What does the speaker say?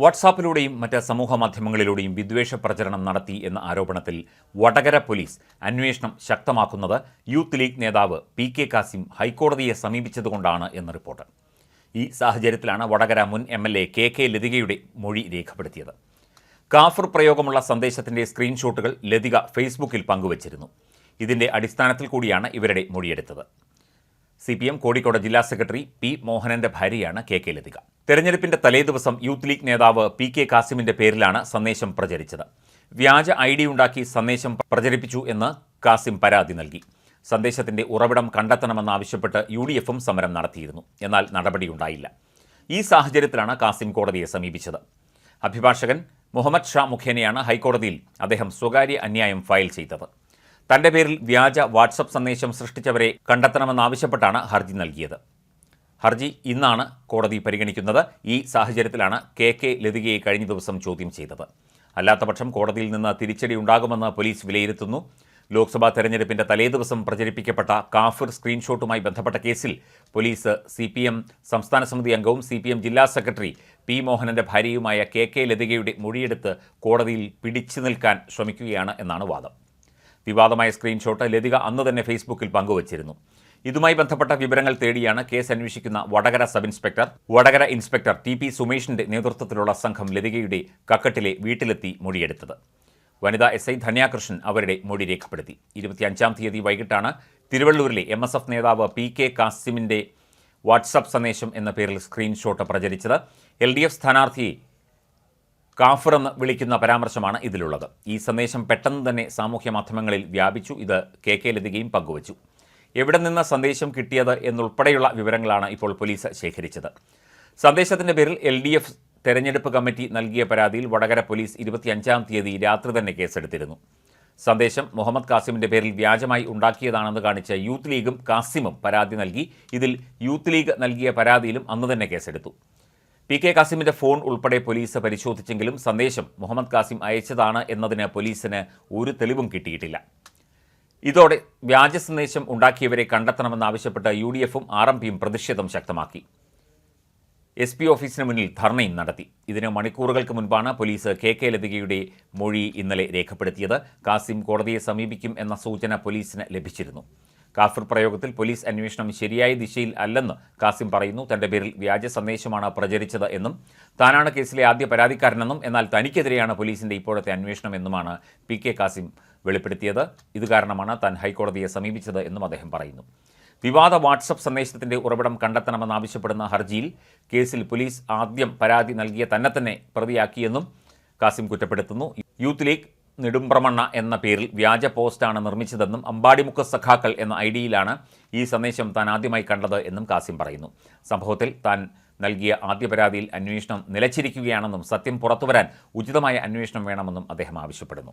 വാട്സാപ്പിലൂടെയും മറ്റ് സമൂഹ മാധ്യമങ്ങളിലൂടെയും വിദ്വേഷ പ്രചരണം നടത്തി എന്ന ആരോപണത്തിൽ വടകര പോലീസ് അന്വേഷണം ശക്തമാക്കുന്നത് യൂത്ത് ലീഗ് നേതാവ് പി കെ കാസിം ഹൈക്കോടതിയെ സമീപിച്ചതുകൊണ്ടാണ് എന്ന റിപ്പോർട്ട്. ഈ സാഹചര്യത്തിലാണ് വടകര മുൻ M L A K K ലതികയുടെ മൊഴി രേഖപ്പെടുത്തിയത്. കാഫർ പ്രയോഗമുള്ള സന്ദേശത്തിന്റെ സ്ക്രീൻഷോട്ടുകൾ ലതിക ഫേസ്ബുക്കിൽ പങ്കുവച്ചിരുന്നു. ഇതിന്റെ അടിസ്ഥാനത്തിൽ കൂടിയാണ് ഇവരുടെ മൊഴിയെടുത്തത്. സി പി എം കോഴിക്കോട് ജില്ലാ സെക്രട്ടറി പി മോഹനന്റെ ഭാര്യയാണ് കെ കെ ലതിക. തെരഞ്ഞെടുപ്പിന്റെ തലേദിവസം യൂത്ത് ലീഗ് നേതാവ് പി കെ കാസിമിന്റെ പേരിലാണ് സന്ദേശം പ്രചരിച്ചത്. വ്യാജ ഐ ഡി ഉണ്ടാക്കി സന്ദേശം പ്രചരിപ്പിച്ചു എന്ന് കാസിം പരാതി നൽകി. സന്ദേശത്തിന്റെ ഉറവിടം കണ്ടെത്തണമെന്നാവശ്യപ്പെട്ട് യു ഡി എഫും സമരം നടത്തിയിരുന്നു. എന്നാൽ നടപടിയുണ്ടായില്ല ഈ സാഹചര്യത്തിലാണ് കാസിം കോടതിയെ സമീപിച്ചത്. അഭിഭാഷകൻ മുഹമ്മദ് ഷാ മുഖേനയാണ് ഹൈക്കോടതിയിൽ അദ്ദേഹം സ്വകാര്യ അന്യായം ഫയൽ ചെയ്തത്. തന്റെ പേരിൽ വ്യാജ വാട്സപ്പ് സന്ദേശം സൃഷ്ടിച്ചവരെ കണ്ടെത്തണമെന്നാവശ്യപ്പെട്ടാണ് ഹർജി നൽകിയത്. ഹർജി ഇന്നാണ് കോടതി പരിഗണിക്കുന്നത്. ഈ സാഹചര്യത്തിലാണ് കെ കെ ലതികയെ കഴിഞ്ഞ ദിവസം ചോദ്യം ചെയ്തത്. അല്ലാത്തപക്ഷം കോടതിയിൽ നിന്ന് തിരിച്ചടി ഉണ്ടാകുമെന്ന് പോലീസ് വിലയിരുത്തുന്നു. ലോക്സഭാ തെരഞ്ഞെടുപ്പിന്റെ തലേദിവസം പ്രചരിപ്പിക്കപ്പെട്ട കാഫിർ സ്ക്രീൻഷോട്ടുമായി ബന്ധപ്പെട്ട കേസിൽ പോലീസ് സി പി എം സംസ്ഥാന സമിതി അംഗവും സി പി എം ജില്ലാ സെക്രട്ടറി പി മോഹനന്റെ ഭാര്യയുമായ കെ കെ ലതികയുടെ മൊഴിയെടുത്ത് കോടതിയിൽ പിടിച്ചു നിൽക്കാൻ ശ്രമിക്കുകയാണ് എന്നാണ് വാദം. വിവാദമായ സ്ക്രീൻഷോട്ട് ലതിക അന്ന് തന്നെ ഫേസ്ബുക്കിൽ പങ്കുവച്ചിരുന്നു. ഇതുമായി ബന്ധപ്പെട്ട വിവരങ്ങൾ തേടിയാണ് കേസ് അന്വേഷിക്കുന്ന Vadakara sub inspector. Vadakara inspector T P സുമേഷിന്റെ നേതൃത്വത്തിലുള്ള സംഘം ലതികയുടെ കക്കട്ടിലെ വീട്ടിലെത്തി മൊഴിയെടുത്തത്. വനിതാ എസ് ഐ ധന്യാകൃഷ്ണൻ അവരുടെ മൊഴി രേഖപ്പെടുത്തി. ഇരുപത്തിയഞ്ചാം തീയതി വൈകിട്ടാണ് തിരുവള്ളൂരിലെ എം എസ് എഫ് നേതാവ് പി കെ കാസിമിന്റെ വാട്സപ്പ് സന്ദേശം എന്ന പേരിൽ സ്ക്രീൻഷോട്ട് പ്രചരിച്ചത്. എൽ ഡി എഫ് സ്ഥാനാർത്ഥിയെ കാഫർ എന്ന് വിളിക്കുന്ന പരാമർശമാണ് ഇതിലുള്ളത്. ഈ സന്ദേശം പെട്ടെന്ന് തന്നെ സാമൂഹ്യ മാധ്യമങ്ങളിൽ വ്യാപിച്ചു. ഇത് കെ കെ ലതികയും പങ്കുവച്ചു. എവിടെ നിന്ന് സന്ദേശം കിട്ടിയത് എന്നുൾപ്പെടെയുള്ള വിവരങ്ങളാണ് ഇപ്പോൾ പോലീസ് ശേഖരിച്ചത്. സന്ദേശത്തിന്റെ പേരിൽ എൽ ഡി എഫ് തെരഞ്ഞെടുപ്പ് കമ്മിറ്റി നൽകിയ പരാതിയിൽ വടകര പോലീസ് ഇരുപത്തിയഞ്ചാം തീയതി രാത്രി തന്നെ കേസെടുത്തിരുന്നു. സന്ദേശം മുഹമ്മദ് കാസിമിന്റെ പേരിൽ വ്യാജമായി ഉണ്ടാക്കിയതാണെന്ന് കാണിച്ച യൂത്ത് ലീഗും കാസിമും പരാതി നൽകി. ഇതിൽ യൂത്ത് ലീഗ് നൽകിയ പരാതിയിലും അന്ന് തന്നെ കേസെടുത്തു. പി കെ കാസിമിന്റെ ഫോൺ ഉൾപ്പെടെ പോലീസ് പരിശോധിച്ചെങ്കിലും സന്ദേശം മുഹമ്മദ് കാസിം അയച്ചതാണ് എന്നതിന് പോലീസിന് ഒരു തെളിവും കിട്ടിയിട്ടില്ല. ഇതോടെ വ്യാജ സന്ദേശം ഉണ്ടാക്കിയവരെ കണ്ടെത്തണമെന്നാവശ്യപ്പെട്ട് യു ഡി എഫും ആർ എം പിയും പ്രതിഷേധം ശക്തമാക്കി. എസ് പി ഓഫീസിന് മുന്നിൽ ധർണയും നടത്തി. ഇതിന് മണിക്കൂറുകൾക്ക് മുൻപാണ് പോലീസ് കെ കെ ലതികയുടെ മൊഴി ഇന്നലെ രേഖപ്പെടുത്തിയത്. കാസിം കോടതിയെ സമീപിക്കും എന്ന സൂചന പോലീസിന് ലഭിച്ചിരുന്നു. കാഫിർ പ്രയോഗത്തിൽ പോലീസ് അന്വേഷണം ശരിയായ ദിശയിൽ അല്ലെന്ന് കാസിം പറയുന്നു. തന്റെ പേരിൽ വ്യാജ സന്ദേശമാണ് പ്രചരിച്ചത് എന്നും താനാണ് കേസിലെ ആദ്യ പരാതിക്കാരനെന്നും എന്നാൽ തനിക്കെതിരെയാണ് പോലീസിന്റെ ഇപ്പോഴത്തെ അന്വേഷണം എന്നുമാണ് പി കെ കാസിം വെളിപ്പെടുത്തിയത്. ഇത് കാരണമാണ് താൻ ഹൈക്കോടതിയെ സമീപിച്ചത് എന്നും അദ്ദേഹം പറയുന്നു. വിവാദ വാട്സപ്പ് സന്ദേശത്തിന്റെ ഉറവിടം കണ്ടെത്തണമെന്നാവശ്യപ്പെടുന്ന ഹർജിയിൽ കേസിൽ പോലീസ് ആദ്യം പരാതി നൽകിയ തന്നെ തന്നെ പ്രതിയാക്കിയെന്നും കാസിം കുറ്റപ്പെടുത്തുന്നു. യൂത്ത് ലീഗ് നെടുമ്പ്രമണ്ണ എന്ന പേരിൽ വ്യാജ പോസ്റ്റാണ് നിർമ്മിച്ചതെന്നും അമ്പാടിമുക്ക് സഖാക്കൾ എന്ന ഐ ഡിയിലാണ് ഈ സന്ദേശം താൻ ആദ്യമായി കണ്ടത് എന്നും കാസിം പറയുന്നു. സംഭവത്തിൽ താൻ നൽകിയ ആദ്യ പരാതിയിൽ അന്വേഷണം നിലച്ചിരിക്കുകയാണെന്നും സത്യം പുറത്തുവരാൻ ഉചിതമായ അന്വേഷണം വേണമെന്നും അദ്ദേഹം ആവശ്യപ്പെടുന്നു.